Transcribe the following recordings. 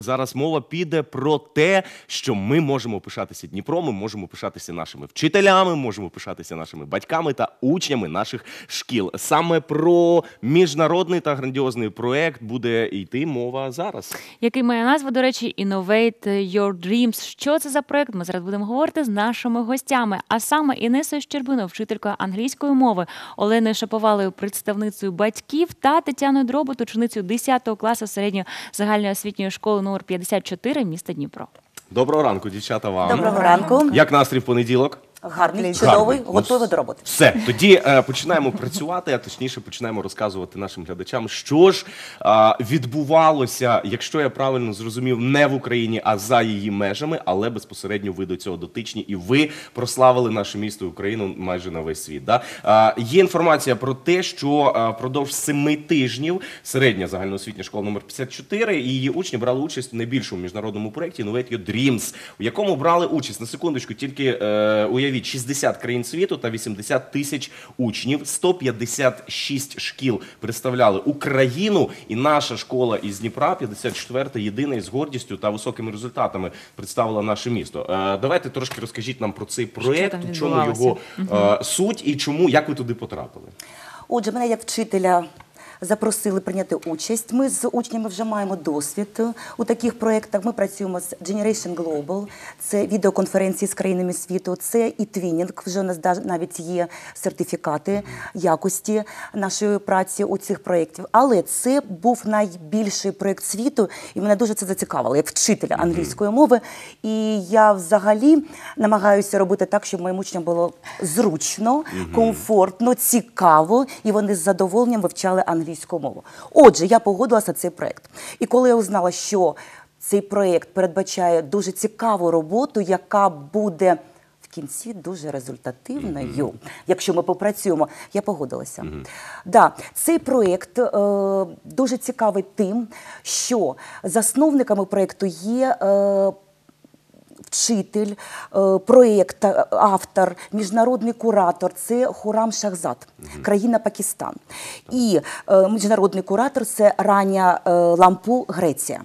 Зараз мова піде про те, що ми можемо пишатися Дніпром, ми можемо пишатися нашими вчителями, можемо пишатися нашими батьками та учнями наших шкіл. Саме про міжнародний та грандіозний проект буде йти мова зараз. який має назву, до речі, Innovate Your Dreams. Що це за проект? Ми зараз будемо говорити з нашими гостями. А саме Інесою Щербиною, вчителькою англійської мови, Оленою Шаповалою, представницею батьків та Тетяною Дробот, ученицею 10 класу середньої загальної освітньої школи номер 54 міста Дніпро. Доброго ранку, дівчата. Вам Доброго ранку. як настрій в понеділок? Гарний, чудовий, Гарний. Ну, готовий до роботи. Все, тоді е, починаємо працювати, а точніше починаємо розказувати нашим глядачам, що ж е, відбувалося, якщо я правильно зрозумів, не в Україні, а за її межами, але безпосередньо ви до цього дотичні, і ви прославили наше місто Україну майже на весь світ. Да? Е, є інформація про те, що е, впродовж семи тижнів середня загальноосвітня школа номер 54 і її учні брали участь в найбільшому міжнародному проєкті Innovate Your Dreams, у якому брали участь на секундочку, тільки е, уявіть 60 країн світу та 80 тисяч учнів, 156 шкіл представляли Україну, і наша школа із Дніпра, 54 єдина із гордістю та високими результатами представила наше місто. Е, давайте трошки розкажіть нам про цей проєкт, у чому його е, суть і чому як ви туди потрапили. Отже, мене як вчителя запросили прийняти участь. Ми з учнями вже маємо досвід у таких проєктах. Ми працюємо з Generation Global, це відеоконференції з країнами світу, це і твінінг. Вже у нас навіть є сертифікати якості нашої праці у цих проєктів. Але це був найбільший проєкт світу, і мене дуже це зацікавило як вчителя англійської мови. І я взагалі намагаюся робити так, щоб моїм учням було зручно, комфортно, цікаво, і вони з задоволенням вивчали англійську мову. Отже, я погодилася цей проєкт. І коли я узнала, що цей проєкт передбачає дуже цікаву роботу, яка буде в кінці дуже результативною, якщо ми попрацюємо, я погодилася. Да, цей проєкт е, дуже цікавий тим, що засновниками проєкту є. Е, вчитель, е, проєкт, е, автор, міжнародний куратор це Хурам Шахзад, країна Пакистан. І е, міжнародний куратор це Раня Лампу, Греція.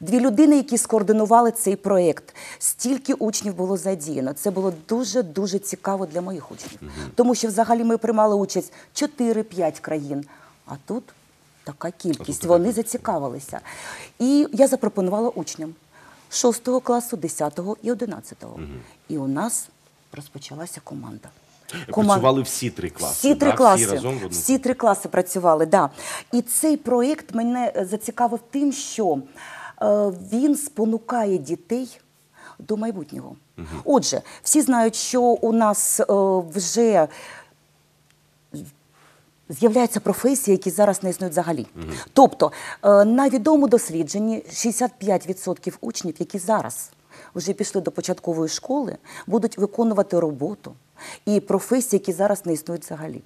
Дві людини, які скоординували цей проєкт. Стільки учнів було задіяно. Це було дуже дуже цікаво для моїх учнів. Тому що взагалі ми приймали участь 4-5 країн. А тут така кількість. Вони зацікавилися. І я запропонувала учням 6 класу, 10 і 11. І у нас розпочалася команда. Працювали всі три класи. Всі три да? класи. Всі разом в одну. Всі три класи працювали, да. І цей проєкт мене е, зацікавив тим, що е, він спонукає дітей до майбутнього. Отже, всі знають, що у нас е, вже З'являються професії, які зараз не існують взагалі. Тобто, е, на відомому дослідженні 65% учнів, які зараз вже пішли до початкової школи, будуть виконувати роботу і професії, які зараз не існують взагалі.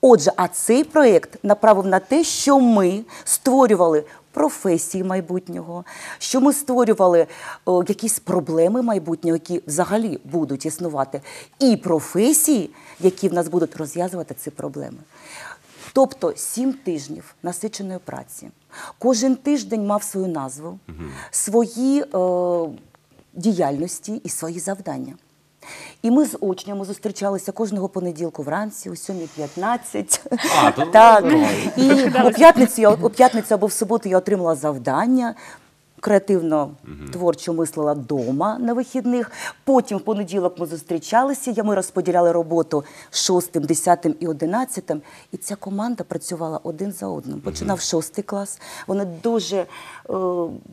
Отже, а цей проєкт направив на те, що ми створювали професії майбутнього, що ми створювали о, якісь проблеми майбутнього, які взагалі будуть існувати, і професії, які в нас будуть розв'язувати ці проблеми. Тобто сім тижнів насиченої праці. Кожен тиждень мав свою назву, свої е, діяльності і свої завдання. І ми з учнями зустрічалися кожного понеділку вранці о 7.15. А, так. І у п'ятницю, я- у п'ятницю або в суботу я отримала завдання. Креативно творчо мислила вдома на вихідних. Потім в понеділок ми зустрічалися. Я ми розподіляли роботу шостим, десятим і одинадцятим. І ця команда працювала один за одним. Починав шостий клас. Вони дуже е,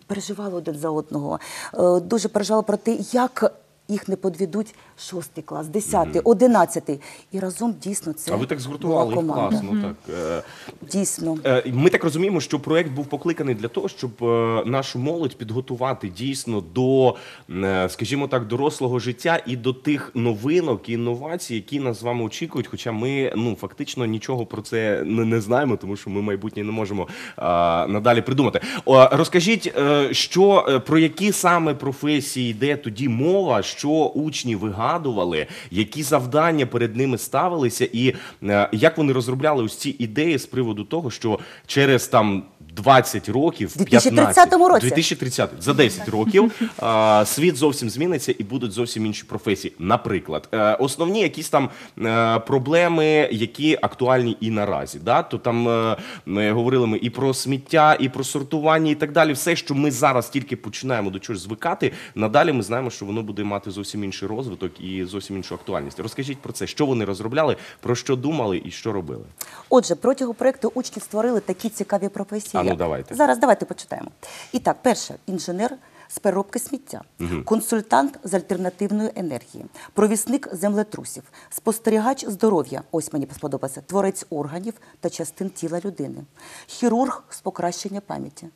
переживали один за одного, е, дуже переживали про те, як їх не подведуть шостий клас, десятий, одинадцятий. І разом дійсно це А ви так згуртували була їх команда. класно. Так. Е, Дійсно. Е, Ми так розуміємо, що проект був покликаний для того, щоб е, нашу молодь підготувати дійсно до, е, скажімо так, дорослого життя і до тих новинок і інновацій, які нас з вами очікують. Хоча ми ну фактично нічого про це не, не знаємо, тому що ми майбутнє не можемо е, надалі придумати. О, розкажіть, е, що е, про які саме професії йде тоді мова, що учні вигадували, які завдання перед ними ставилися, і е, як вони розробляли ось ці ідеї з приводу того, що через там 20 років, В 2030 році. 2030, за 10 років а, світ зовсім зміниться і будуть зовсім інші професії. Наприклад, е, основні якісь там е, проблеми, які актуальні і наразі. Да? То там е, ми говорили ми і про сміття, і про сортування, і так далі. Все, що ми зараз тільки починаємо до чогось звикати, надалі ми знаємо, що воно буде мати зовсім інший розвиток і зовсім іншу актуальність. Розкажіть про це, що вони розробляли, про що думали і що робили. Отже, протягом проекту учні створили такі цікаві професії. А ну, давайте. Зараз давайте почитаємо. І так, перше, інженер з переробки сміття, консультант з альтернативної енергії, провісник землетрусів, спостерігач здоров'я. Ось мені сподобається, творець органів та частин тіла людини, хірург з покращення пам'яті.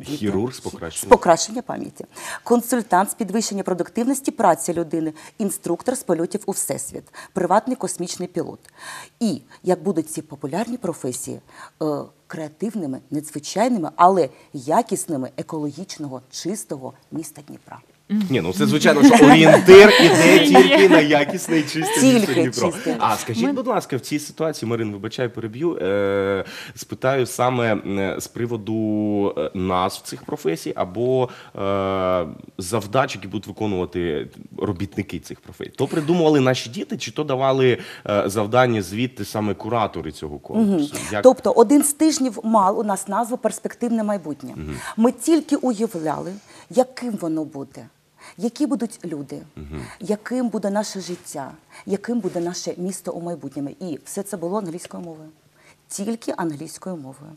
Діти. Хірург з З покращення. покращення пам'яті, консультант з підвищення продуктивності праці людини, інструктор з польотів у всесвіт, приватний космічний пілот. І як будуть ці популярні професії е, креативними, надзвичайними, але якісними екологічного, чистого міста Дніпра. Ні, ну це звичайно, що орієнтир іде тільки на якісний чистий Тільки місто Дніпро. чистий. А скажіть, будь ласка, в цій ситуації, Марин, вибачай, переб'ю. Е, спитаю саме е, з приводу е, назв цих професій або е, завдач, які будуть виконувати робітники цих професій. То придумували наші діти, чи то давали е, завдання звідти саме куратори цього конкурсу? Як... Тобто один з тижнів мав у нас назву Перспективне майбутнє. Ми тільки уявляли, яким воно буде. Які будуть люди, яким буде наше життя, яким буде наше місто у майбутньому. І все це було англійською мовою. Тільки англійською мовою.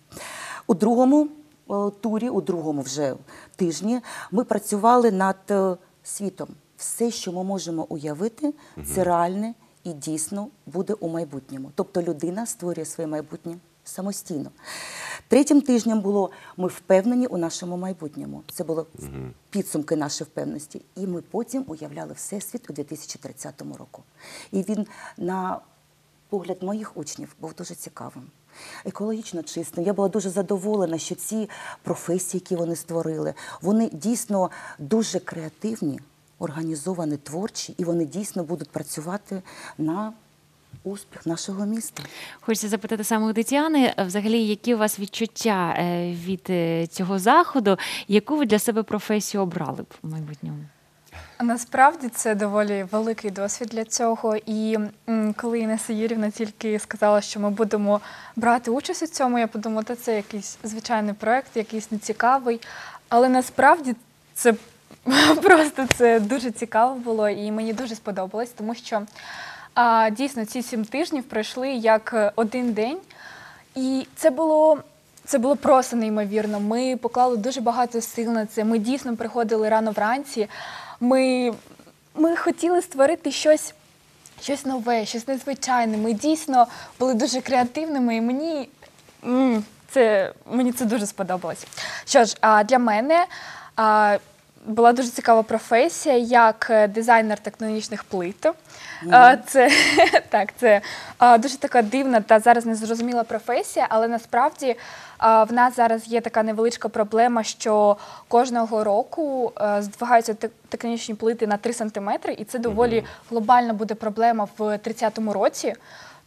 У другому е, турі, у другому вже тижні, ми працювали над е, світом. Все, що ми можемо уявити, це реальне і дійсно буде у майбутньому. Тобто людина створює своє майбутнє самостійно. Третім тижнем було ми впевнені у нашому майбутньому. Це було підсумки нашої впевненості. І ми потім уявляли всесвіт у 2030 року. І він на погляд моїх учнів був дуже цікавим. Екологічно чистим. Я була дуже задоволена, що ці професії, які вони створили, вони дійсно дуже креативні, організовані, творчі, і вони дійсно будуть працювати на успіх нашого міста. Хочеться запитати саме у Тетяни, е, взагалі, які у вас відчуття е, від е, цього заходу, яку ви для себе професію обрали б в майбутньому? Насправді це доволі великий досвід для цього. І коли Інеса Юрівна тільки сказала, що ми будемо брати участь у цьому, я подумала, та це якийсь звичайний проект, якийсь нецікавий. Але насправді це просто це дуже цікаво було і мені дуже сподобалось, тому що а, дійсно ці сім тижнів пройшли як е, один день. І це було. Це було просто неймовірно. Ми поклали дуже багато сил на це. Ми дійсно приходили рано вранці. Ми, ми хотіли створити щось, щось нове, щось незвичайне. Ми дійсно були дуже креативними, і мені, це, мені це дуже сподобалось. Що ж, а для мене була дуже цікава професія як е, дизайнер тектонічних плит. А, Це так, це дуже така дивна та зараз незрозуміла професія, але насправді в нас зараз є така невеличка проблема, що кожного року е, здвигаються тек- тектонічні плити на 3 сантиметри, і це доволі глобальна буде проблема в 30-му році.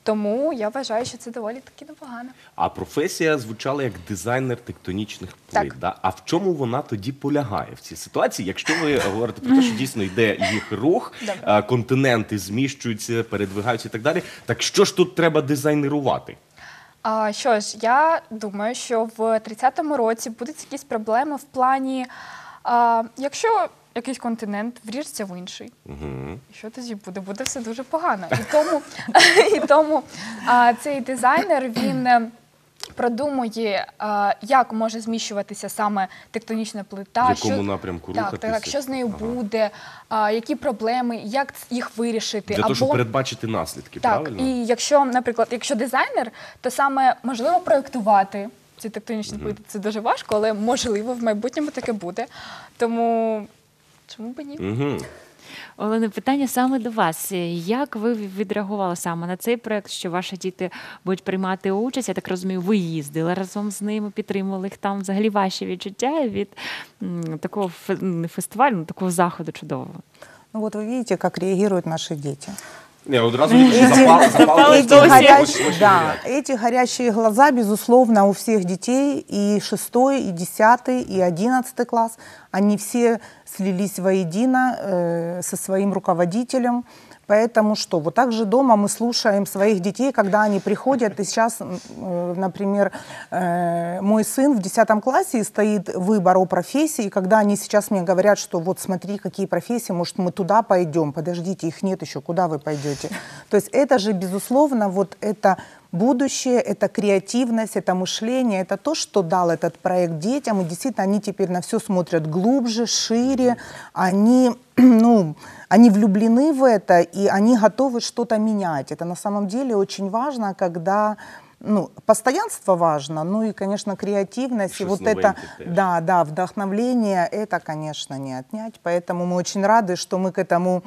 Тому я вважаю, що це доволі таки непогано. А професія звучала як дизайнер тектонічних плит. Так. Да? А в чому вона тоді полягає в цій ситуації? Якщо ви говорите про те, що дійсно йде їх рух, Добре. континенти зміщуються, передвигаються і так далі. Так що ж тут треба дизайнерувати? А, що ж, я думаю, що в 30-му році будуть якісь проблеми в плані, а, якщо якийсь континент вріжеться в інший, Угу. що тоді буде? Буде все дуже погано. І тому, і тому а, цей дизайнер він. е, Продумує, а, як може зміщуватися саме тектонічна плита, В якому напрямку так, рухатися? так, що з нею Ага. буде, а, які проблеми, як їх вирішити, Для того, щоб передбачити наслідки, так, правильно? і якщо, наприклад, якщо дизайнер, то саме можливо проєктувати ці тектонічні плити. Це дуже важко, але можливо в майбутньому таке буде. Тому чому б ні? Угу. Олена, питання саме до вас. Як ви відреагували саме на цей проект, що ваші діти будуть приймати участь? Я так розумію, ви їздили разом з ними, підтримували їх там. Взагалі ваші відчуття від такого фестивалю, ну, такого заходу чудового. Ну вот вы видите, как реагируют наши дети. Одразу видно, що запал, запал Эти, просто горя- очень- очень да, эти горящие глаза, безусловно, у всех детей, и шестой, и десятый, и одиннадцатый класс, они все слились воедино э, со своим руководителем. Поэтому что, вот так же дома мы слушаем своих детей, когда они приходят, и сейчас, э, например, э, мой сын в 10 классе и стоит выбор о профессии, и когда они сейчас мне говорят, что вот смотри, какие профессии, может, мы туда пойдем, подождите, их нет еще, куда вы пойдете? То есть это же, безусловно, вот это будущее, это креативность, это мышление, это то, что дал этот проект детям, и действительно они теперь на все смотрят глубже, шире, они, ну, они влюблены в это, и они готовы что-то менять. Это на самом деле очень важно, когда ну, постоянство важно, ну и, конечно, креативность, и Что-то вот это, тоже. да, да, вдохновление, это, конечно, не отнять. Поэтому мы очень рады, что мы к этому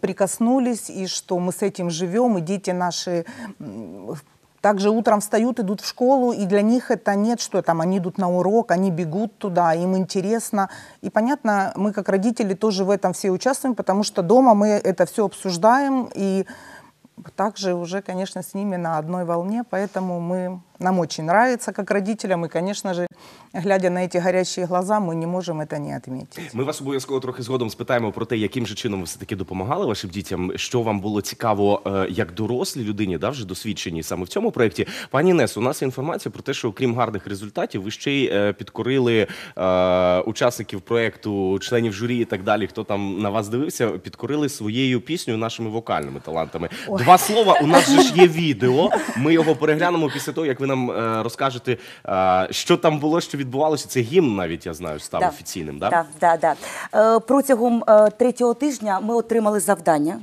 прикоснулись, и что мы с этим живем, и дети наши также утром встают, идут в школу, и для них это нет, что там они идут на урок, они бегут туда, им интересно. И понятно, мы как родители тоже в этом все участвуем, потому что дома мы это все обсуждаем, и также уже, конечно, с ними на одной волне, поэтому мы, нам очень нравится как родителям, и, конечно же, глядя на эти горящие глаза, мы не можем это не отметить. Ми вас обов'язково трохи згодом спитаємо про те, яким же чином ви все таки допомагали вашим дітям, що вам було цікаво е, як дорослій людині, да, вже досвідченій саме в цьому проєкті. Пані Нес, у нас є інформація про те, що окрім гарних результатів, ви ще й е, підкорили е, учасників проєкту, членів журі і так далі. Хто там на вас дивився, підкорили своєю піснею нашими вокальними талантами. Два слова. У нас же ж є відео. Ми його переглянемо після того, як ви нам е, розкажете, е, що там було, що відбувалося. Це гімн, навіть я знаю, став офіційним. Да? Так, да, да. Е, протягом е, третього тижня ми отримали завдання.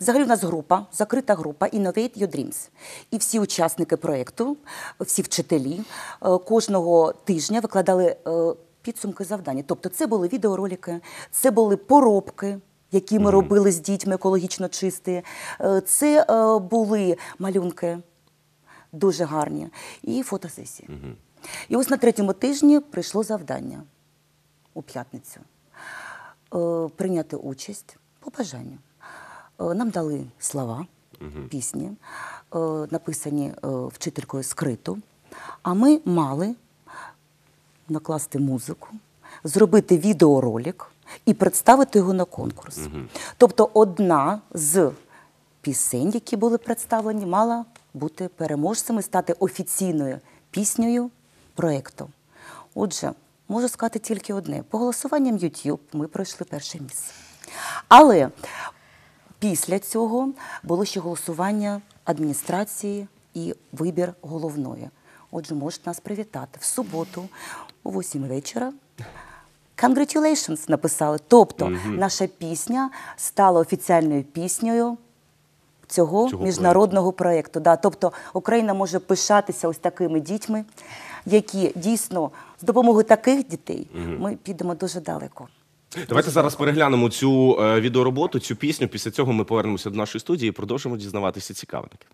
Взагалі у нас група, закрита група Innovate Your Dreams. І всі учасники проєкту, всі вчителі е, кожного тижня викладали е, підсумки завдання. Тобто це були відеоролики, це були поробки. Які ми робили з дітьми екологічно чисті, це е, були малюнки дуже гарні, і фотосесії. І ось на третьому тижні прийшло завдання у п'ятницю е, прийняти участь по бажанню. Е, Нам дали слова, пісні, е, написані вчителькою скриту, а ми мали накласти музику, зробити відеоролик і представити його на конкурс. Тобто одна з пісень, які були представлені, мала бути переможцем стати офіційною піснею проєкту. Отже, можу сказати тільки одне: по голосуванням YouTube ми пройшли перше місце. Але після цього було ще голосування адміністрації і вибір головної. Отже, можете нас привітати в суботу о 8 вечора. Congratulations написали. Тобто наша пісня стала офіціальною піснею цього, Цього міжнародного проєкту. Да. Тобто Україна може пишатися ось такими дітьми, які дійсно з допомогою таких дітей ми підемо дуже далеко. Давайте зараз переглянемо цю е, відеороботу, цю пісню. Після цього ми повернемося до нашої студії і продовжимо дізнаватися цікавинки.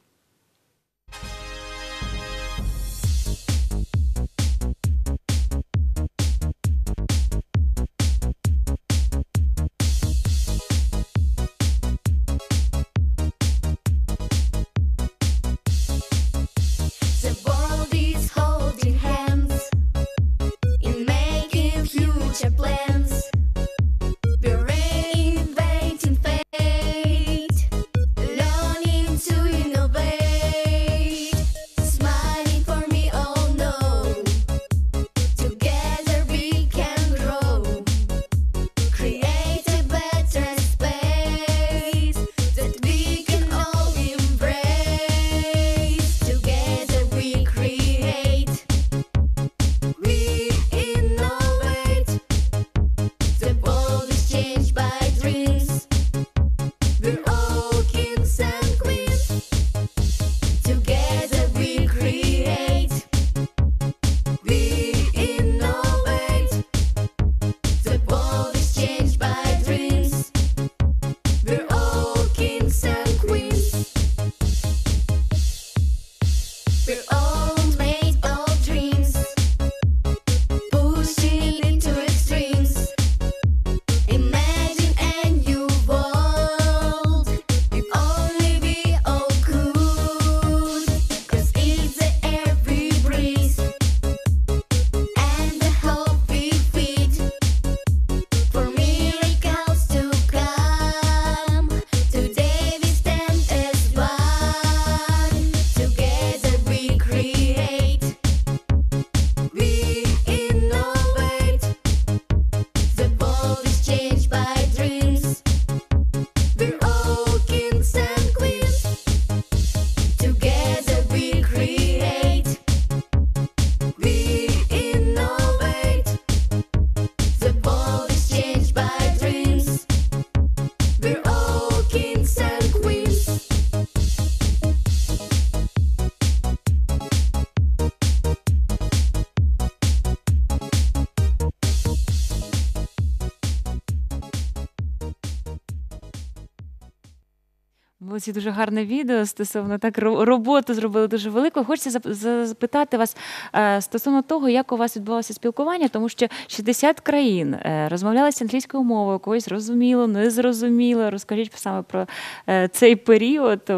Ось дуже гарне відео стосовно так роботу зробили дуже велику. Хочеться за- запитати вас е, стосовно того, як у вас відбувалося спілкування, тому що 60 країн е, розмовлялися англійською мовою, когось зрозуміло, не зрозуміло. Розкажіть саме про е, цей період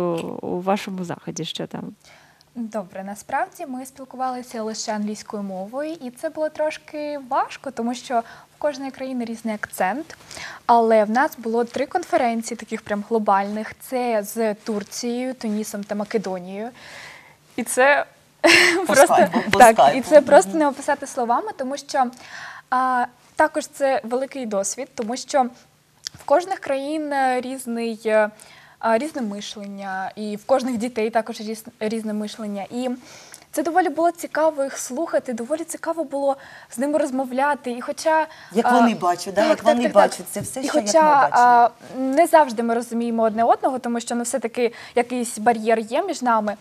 у вашому заході. Що там? Добре, насправді ми спілкувалися лише англійською мовою, і це було трошки важко, тому що в кожної країни різний акцент. Але в нас було три конференції, таких прям глобальних: це з Турцією, Тунісом та Македонією. І це По просто скайпу, по так, скайпу. і це просто не описати словами, тому що а, також це великий досвід, тому що в кожних країн е, різний. Різне мишлення, і в кожних дітей також різне мишлення. І це доволі було цікаво їх слухати, доволі цікаво було з ними розмовляти. І хоча Як вони бачать, да, як вони бачать, це все, і що як ми бачимо. не завжди ми розуміємо одне одного, тому що ну, все-таки якийсь бар'єр є між нами,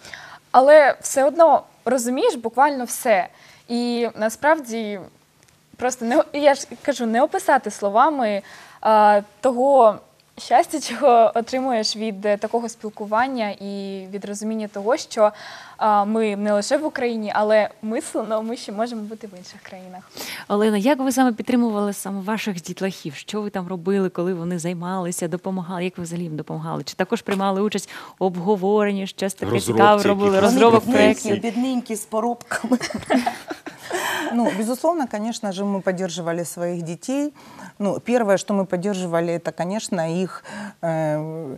але все одно розумієш буквально все. І насправді просто не я ж кажу, не описати словами а, того щастя, чого отримуєш від е, такого спілкування і від розуміння того, що а, ми не лише в Україні, але мислено ми ще можемо бути в інших країнах. Олена, як ви саме підтримували саме ваших дітлахів? Що ви там робили, коли вони займалися, допомагали? Як ви взагалі їм допомагали? Чи також приймали участь у обговоренні, щось таке цікаве робили, розробок проєктів? бідненькі з поробками. Ну, безусловно, конечно же, мы поддерживали своих детей. Ну, первое, что мы поддерживали, это, конечно, их э,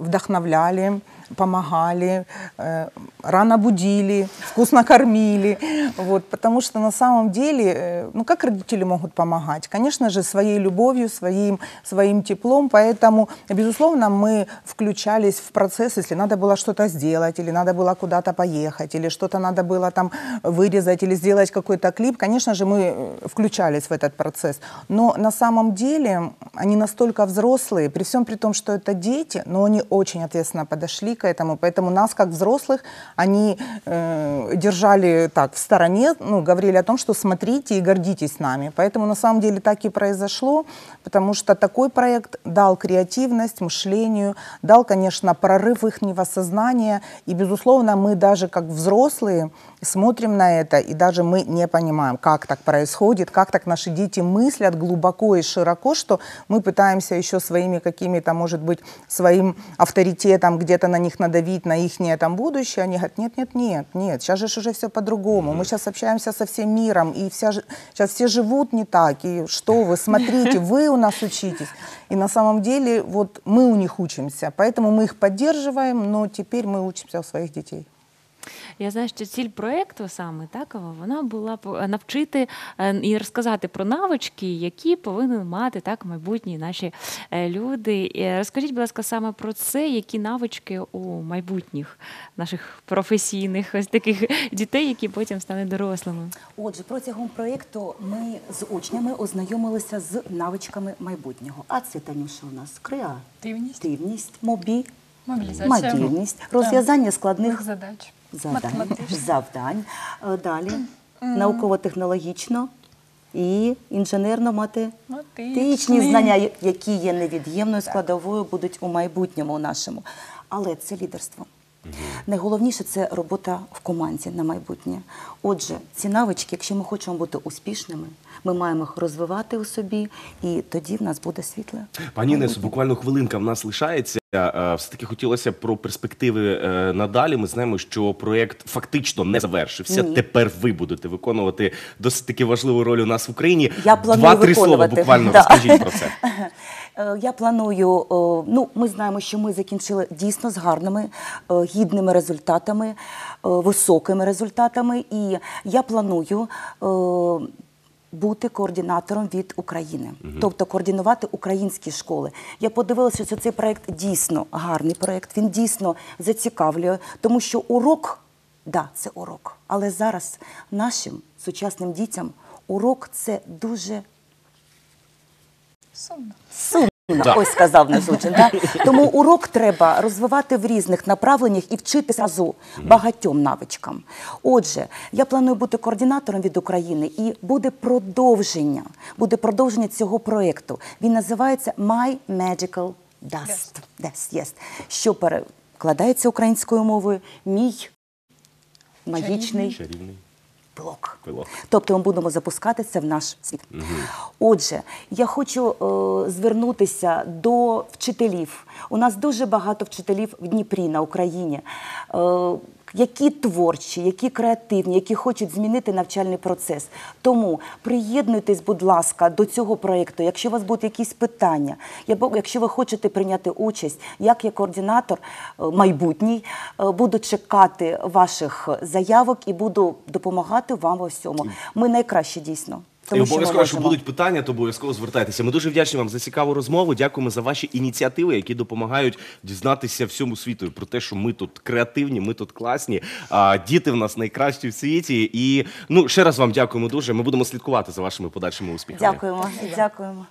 вдохновляли, помогали, э, рано будили, вкусно кормили. Вот, потому что на самом деле, э, ну как родители могут помогать? Конечно же, своей любовью, своим, своим теплом. Поэтому, безусловно, мы включались в процесс, если надо было что-то сделать, или надо было куда-то поехать, или что-то надо было там вырезать, или сделать какой-то клип. Конечно же, мы э, включались в этот процесс. Но на самом деле они настолько взрослые, при всем при том, что это дети, но они очень ответственно подошли к этому. Поэтому нас, как взрослых, они э, держали так в стороне, ну, говорили о том, что смотрите и гордитесь нами. Поэтому на самом деле так и произошло, потому что такой проект дал креативность мышлению, дал, конечно, прорыв их сознания. И, безусловно, мы даже как взрослые смотрим на это, и даже мы не понимаем, как так происходит, как так наши дети мыслят глубоко и широко, что мы пытаемся еще своими какими-то, может быть, своим авторитетом где-то на них надавить, на их там будущее. Они говорят, нет, нет, нет, нет, сейчас же уже все по-другому. Мы сейчас общаемся со всем миром, и вся, сейчас все живут не так, и что вы, смотрите, вы у нас учитесь. И на самом деле вот мы у них учимся, поэтому мы их поддерживаем, но теперь мы учимся у своих детей. Я знаю, що ціль проєкту саме такого вона була по- навчити е, і розказати про навички, які повинні мати так майбутні наші е, люди. Е, Розкажіть, будь ласка, саме про це, які навички у майбутніх наших професійних ось таких дітей, які потім стануть дорослими. Отже, протягом проєкту ми з учнями ознайомилися з навичками майбутнього. А це Танюша у нас креативність, мобі, Мобілізація. мобільність, розв'язання складних задач. Завдань, завдань. Е, Далі науково-технологічно і інженерно-математичні знання, які є невід'ємною складовою, будуть у майбутньому нашому. Але це лідерство. Найголовніше це робота в команді на майбутнє. Отже, ці навички, якщо ми хочемо бути успішними, ми маємо їх розвивати у собі, і тоді в нас буде світле. Пані Інесо, буквально хвилинка в нас лишається. Е, Все-таки хотілося про перспективи е, надалі. Ми знаємо, що проєкт фактично не завершився. Ні. Тепер ви будете виконувати досить таки важливу роль у нас в Україні. Я планую Два-три слова буквально Да. розкажіть про це. Е, Я планую, е, ну ми знаємо, що ми закінчили дійсно з гарними, е, гідними результатами, високими результатами. І я планую бути координатором від України, тобто координувати українські школи. Я подивилася, що цей проект дійсно гарний проект. Він дійсно зацікавлює, тому що урок, да, це урок. Але зараз нашим сучасним дітям урок це дуже Сумно. Сумно, ось сказав наш учень. Да? Тому урок треба розвивати в різних направленнях і вчити зразу багатьом навичкам. Отже, я планую бути координатором від України, і буде продовження. Буде продовження цього проєкту. Він називається My Magical Даст. Даст, єст. Що перекладається українською мовою? Мій магічний Чарівний блок. пилок. Тобто ми будемо запускати це в наш світ. Отже, я хочу е, звернутися до вчителів. У нас дуже багато вчителів в Дніпрі на Україні. Е, які творчі, які креативні, які хочуть змінити навчальний процес. Тому приєднуйтесь, будь ласка, до цього проєкту. Якщо у вас будуть якісь питання, якщо ви хочете прийняти участь, як я координатор е, майбутній, е, буду чекати ваших заявок і буду допомагати вам в усьому. Ми найкраще дійсно. Тому і обов'язково, можемо. будуть питання, то обов'язково звертайтеся. Ми дуже вдячні вам за цікаву розмову. Дякуємо за ваші ініціативи, які допомагають дізнатися всьому світу про те, що ми тут креативні, ми тут класні. А діти в нас найкращі в світі. І ну ще раз вам дякуємо дуже. Ми будемо слідкувати за вашими подальшими успіхами. Дякуємо, дякуємо.